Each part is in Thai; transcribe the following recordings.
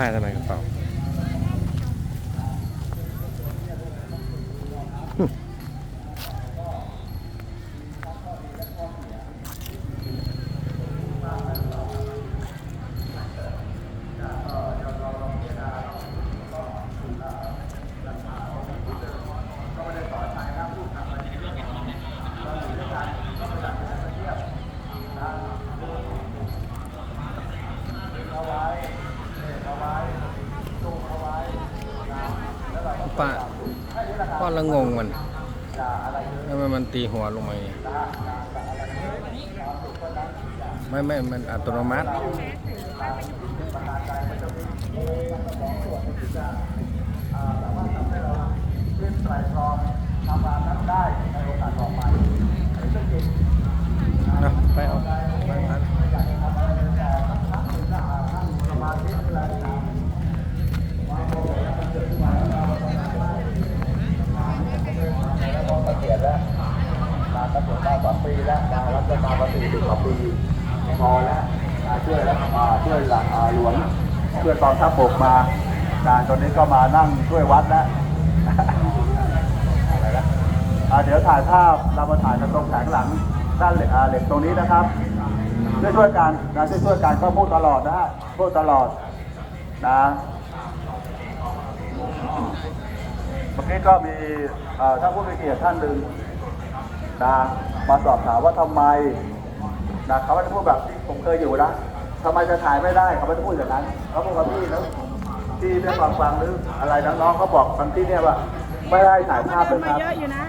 สะพายทำไมกระเป๋า ป้าป้าละงงมันทำไมมันตีหัวลงมาไม่ไม่ มันอัตโนมัติ เอาไปเอาไปพัน เกียรติแล้วมาตั้งแต่มาสองปีแล้วมารับจะมามาสี่สิบกว่าปีพอแล้วมา ช่วยแล้วมาช่วยหลักหลวงช่วยกองทัพบกมาการตอนนี้ก็มานั่งช่วยวัดแล้วอะไรนะอ่าเดี๋ยวถ่ายภาพเรามาถ่ายกันตรงแผงหลังด้านเหล็กอ่าเหล็กตรงนี้นะครับช่วยช่วยกันการช่วยช่วยกันก็พูดตลอดนะฮะพูดตลอด นะเมื่อกี้ก็มีเอ่อท่านผู้มีเกียรติท่านหนึ่งนะมาสอบถามว่าทำไมนะเขาไม่ได้พูดแบบที่ผมเคยอยู่นะทำไมจะถ่ายไม่ได้เขาไม่ได้พูดอย่างนั้นเขาพูดกับพี่แล้วที่ได้ฟังฟังหรืออะไรน้องๆเขาบอกบางที่เนี่ยว่าไม่ได้ถ่ายภาพเดิเลนยครับมาเยอะอยู่นะ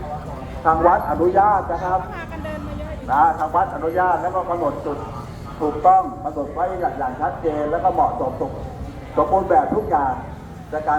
ทางวัดอนุญาตนะครับพากันเดินมาเยอะอยู่นะทางวัดอนุญาตแล้วก็กำหนดจุดถูกต้องกำหนดไว้อย่างชัดเจนแล้วก็เหมาะสมสม สมบูรณ์แบบทุกอย่างจากการ